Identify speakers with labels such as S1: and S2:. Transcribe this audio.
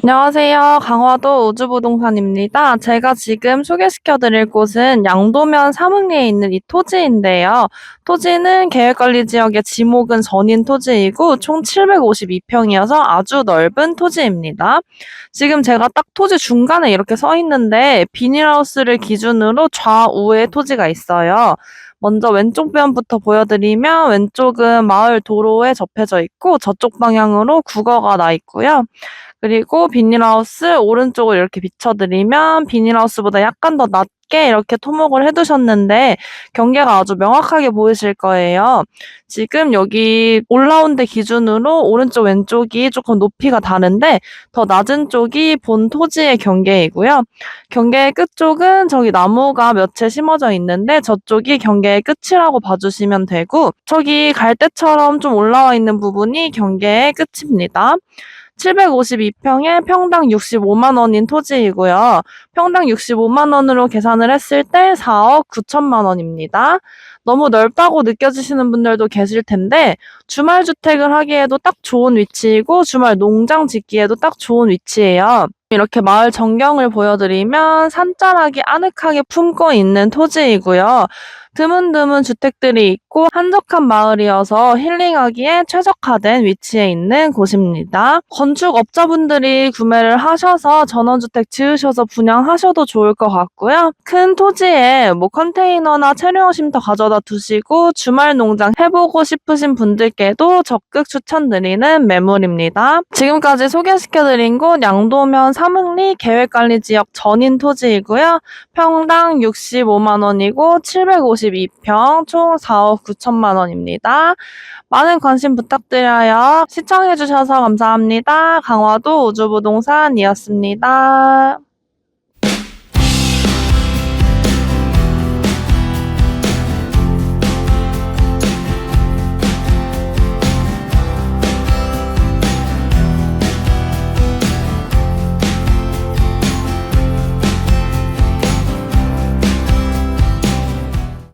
S1: 안녕하세요. 강화도 우주부동산입니다. 제가 지금 소개시켜드릴 곳은 양도면 삼흥리에 있는 이 토지인데요. 토지는 계획관리지역의 지목은 전인 토지이고 총 752평이어서 아주 넓은 토지입니다. 지금 제가 딱 토지 중간에 이렇게 서 있는데 비닐하우스를 기준으로 좌우에 토지가 있어요. 먼저 왼쪽 면부터 보여드리면 왼쪽은 마을 도로에 접해져 있고 저쪽 방향으로 국어가 나 있고요. 그리고 비닐하우스 오른쪽을 이렇게 비춰드리면 비닐하우스보다 약간 더 낮게 이렇게 토목을 해두셨는데 경계가 아주 명확하게 보이실 거예요. 지금 여기 올라온 데 기준으로 오른쪽 왼쪽이 조금 높이가 다른데 더 낮은 쪽이 본 토지의 경계이고요. 경계의 끝쪽은 저기 나무가 몇 채 심어져 있는데 저쪽이 경계의 끝이라고 봐주시면 되고 저기 갈대처럼 좀 올라와 있는 부분이 경계의 끝입니다. 752평에 평당 65만 원인 토지이고요. 평당 65만 원으로 계산을 했을 때 4억 9천만 원입니다. 너무 넓다고 느껴지시는 분들도 계실 텐데 주말 주택을 하기에도 딱 좋은 위치이고 주말 농장 짓기에도 딱 좋은 위치예요. 이렇게 마을 전경을 보여드리면 산자락이 아늑하게 품고 있는 토지이고요. 드문드문 주택들이 있고 한적한 마을이어서 힐링하기에 최적화된 위치에 있는 곳입니다. 건축업자분들이 구매를 하셔서 전원주택 지으셔서 분양하셔도 좋을 것 같고요. 큰 토지에 뭐 컨테이너나 체류 쉼터 가져다 두시고 주말 농장 해보고 싶으신 분들께도 적극 추천드리는 매물입니다. 지금까지 소개시켜드린 곳 양도면 삼흥리 계획관리지역 전인 토지이고요. 평당 65만 원이고 752평 총 4억 9천만 원입니다. 많은 관심 부탁드려요. 시청해주셔서 감사합니다. 강화도 우주부동산이었습니다.